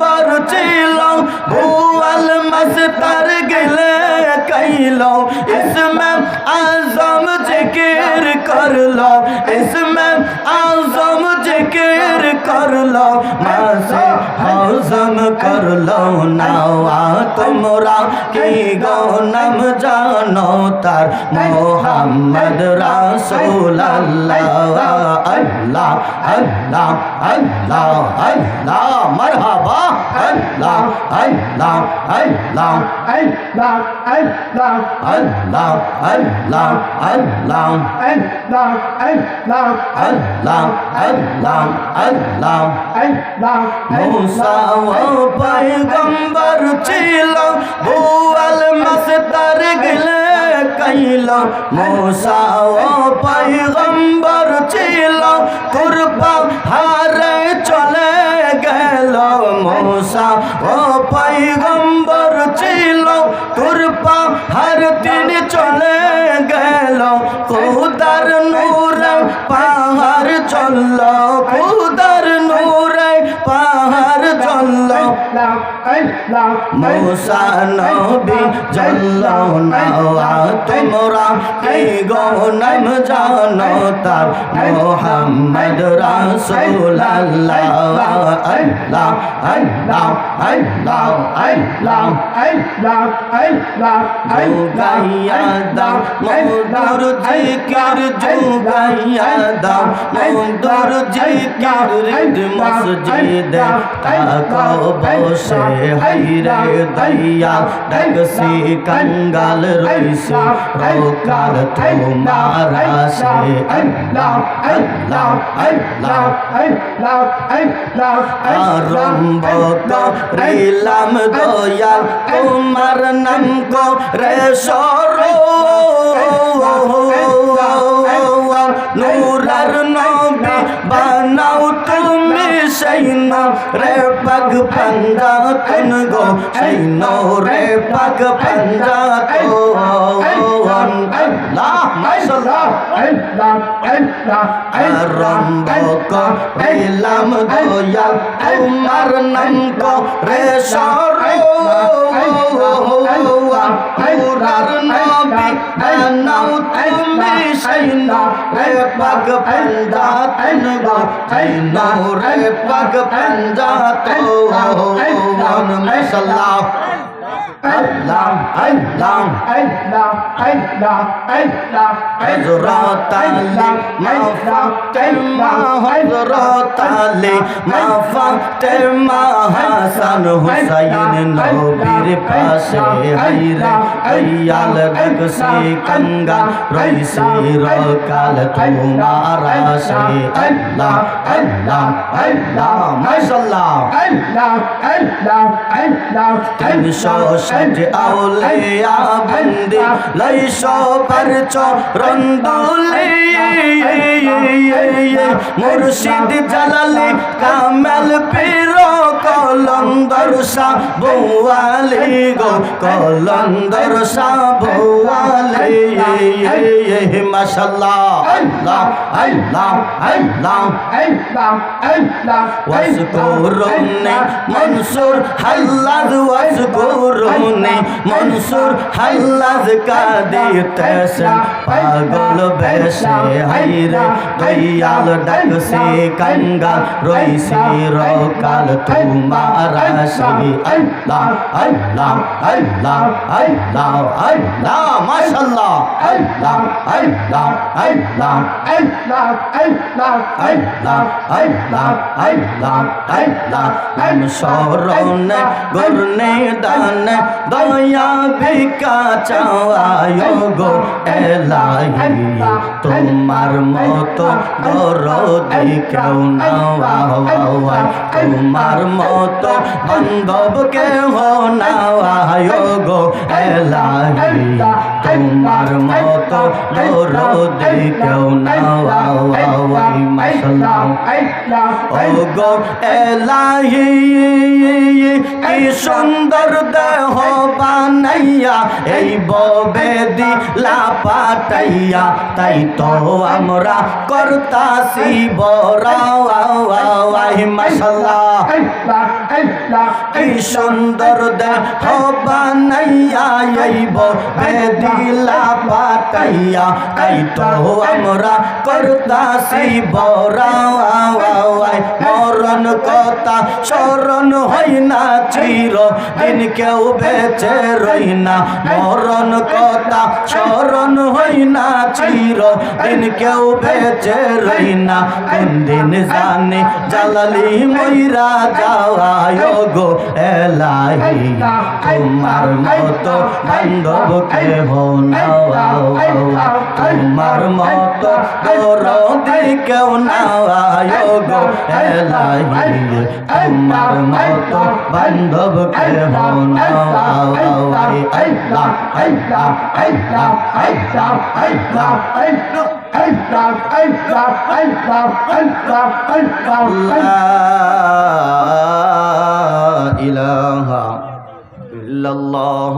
পয়গম্বর ছিল ভুয়াল মস্তার গেলে কইল ইসমে আজম জিকির করল ইসমে আজম জিকির করল মাসে হজম করল নাওয়া তোমরা কি গনম জানো তার, মোহাম্মদ রাসূল আল্লাহ আল্লাহ আল্লাহ আল্লাহ আল্লাহ মারহাবা আল্লাহ আল্লাহ আল্লাহ Allah, Allah, আল্লাহ আল্লাহ আল্লাহ Allah, Allah, আল্লাহ আল্লাহ আল্লাহ Allah, মুসা ও পয়গম্বর ছিল বুয়াল মস্তার গলে কইল মুসা ও পয়গম্বর ছিল, কুরবা হারে চলে গেল। মুসা ও পয়গম্বর ছিল, কুরবা হার তিনি চলে গেল। খুদার নূরে পাহাড় চলল খুদার মুসা নবী জানো না তোমরা কি গো নাম জানো তার? মোহাম্মদ রাসূলুল্লাহ। আল্লাহ আল্লাহ আল্লাহ আল্লাহ। আল্লাহ আল্লাহ আল্লাহ দাও মোদর জিকির জুগাইয়া দাও মোদর জিকির রে মসজিদে তাকবা বসে হাইরে দইয়া দেখছি কঙ্গাল রইছি রোকাল তোমার আসে। আরম্ভ করিলাম দয়াল, তোমার নাম করে সরো রে পাগ পাঞ্জা তন গো? শৈন রে পাগ পাঞ্জা তো রম্ব কইলাম দয়াল তোমার নাম রে সর। পুরার নবী বানাও তুমি সেই রে পাগ পান্দা গো সেই রে পাগ পান্দা তো মাশাআল্লাহ আল্লাহ আল্লাহ আল্লাহ আল্লাহ আল্লাহ হযরত আলী মাফাতের মা হযরত আলী মাফাতের মা হাসান হুসাইন নবীর পাশে হাইরে হইয়াল গগসে কঙ্গা রইসে রকাল তোমার আশে আল্লাহ আল্লাহ আল্লাহ মাশাআল্লাহ আল্লাহ আল্লাহ আল্লাহ আল্লাহ ষাট আউলিয়া বন্দি লইশো পরচ রন্দুলি। মুর্শিদ জালালি, কামেল পীর কলন্দর শাহ বৌয়ালি গো কলন্দর শাহ বৌয়ালি। হে মাশাল্লাহ ওয়াজকুরুন মনসুর হাল্লাদ ওয়াজকুরুন। মনসুর হাল্লাজ কাঁদিতেছেন পাগল বেশে হাইরে দয়াল ডাকছে কাঙ্গা রইছে রকাল তোমার আসবি আল্লাহ আল্লাহ আল্লাহ আল্লাহ আল্লাহ মাশাল্লাহ আল্লাহ আল্লাহ আল্লাহ আল্লাহ আল্লাহ আল্লাহ আল্লাহ আল্লাহ আল্লাহ আল্লাহ শরণ গুরনে দান দয় ভিকা চাওয়ায় গো এলাহি। তোমার মতো দরদি কেউ নাওয়াই তোমার মতো বান্ধব কেহ নাওয়ায় গো এলাহি। তোমার মতো দরদি কেউ নাওয়াই মাসাল্লাহ ও গো এলাহি। কি সুন্দর দেহ বানাইয়া এই ববে দিলা পাটাইয়া তাই তো আমরা করতাছি বড় মাসাল্লাহ কি সুন্দর দেহ বানাইয়া এই ববে দিলা পাটাইয়া তাই তো আমরা করতাছি বড়াই মরণ কথা স্মরণ হই না চির, দিন কেউ বেঁচে রই না মরণ কথা স্মরণ হই না চির, দিন কেউ বেঁচে রই না দিন জানি, জালালি মইরা যাওয়ায় গো এলাহি তোমার মতো বান্ধব কেহ না তোমার মতো দরদি কেউ না গো এলাহি তোমার মতো বান্ধব কেহ না আল্লাহ আল্লাহ আল্লাহ আল্লাহ আল্লাহ ইলাহা ইল্লাল্লাহ